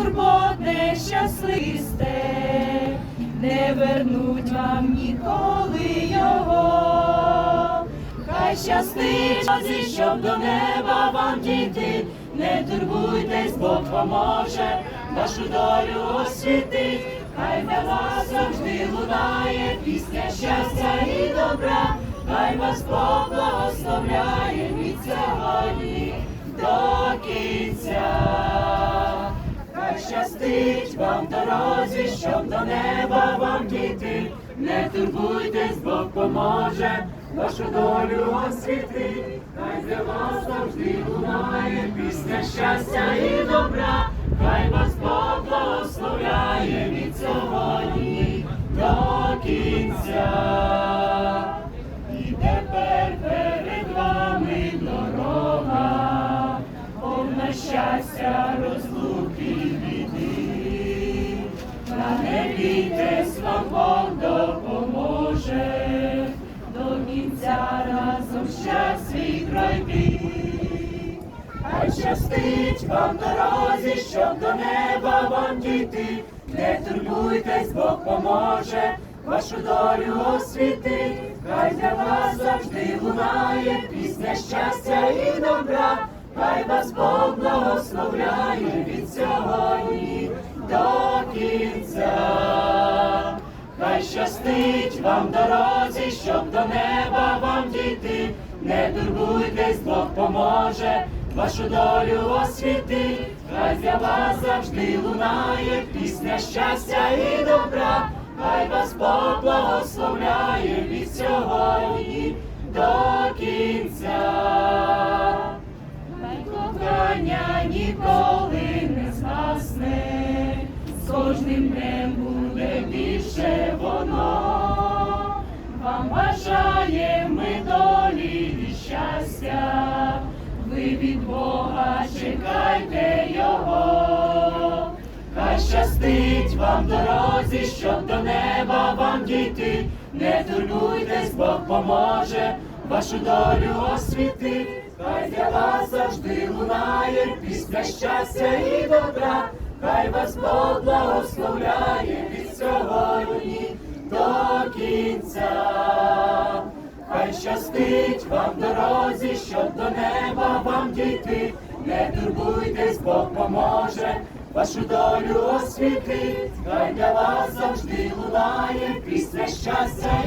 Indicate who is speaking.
Speaker 1: турбот нещасливісте, не вернуть вам ніколи його. Хай щастить щоб до неба вам дійти, не турбуйтесь, Бог поможе, вашу долю освітить, хай для вас завжди лунає пісня щастя і добра, хай вас Бог благословляє від сьогодні до кінця. Щастить вам дорозі, щоб до неба вам дійти. Не турбуйтесь, Бог поможе, вашу долю освітить. Хай для вас завжди лунає пісня щастя і добра. Хай вас Бог благословляє від сьогодні до кінця. І тепер перед вами дорога, повна щастя, розлуки Та вам Бог допоможе, до кінця разом час свій пройти. Хай щастить вам дорозі, щоб до неба вам дійти. Не турбуйтесь, Бог поможе, вашу долю освітить. Хай для вас завжди лунає пісня щастя і добра. Хай вас Бог благословляє від сьогодні щастить вам дорозі, щоб до неба вам дійти. Не турбуйтесь, Бог поможе, вашу долю освітить. Хай для вас завжди лунає пісня щастя і добра. Хай вас Бог благословляє від сьогодні до кінця. Хай кохання ніколи не згасне, з кожним днем буде бажає ми долі і щастя, ви від Бога чекайте Його. Хай щастить вам дорозі, щоб до неба вам дійти. Не турбуйтесь, Бог поможе, вашу долю освітить. Хай для вас завжди лунає пісня щастя і добра. Хай вас Бог благословляє Хай щастить вам дорозі, щоб до неба вам дійти. Не турбуйтесь, Бог поможе, вашу долю освітить. Хай для вас завжди лунає пісня щастя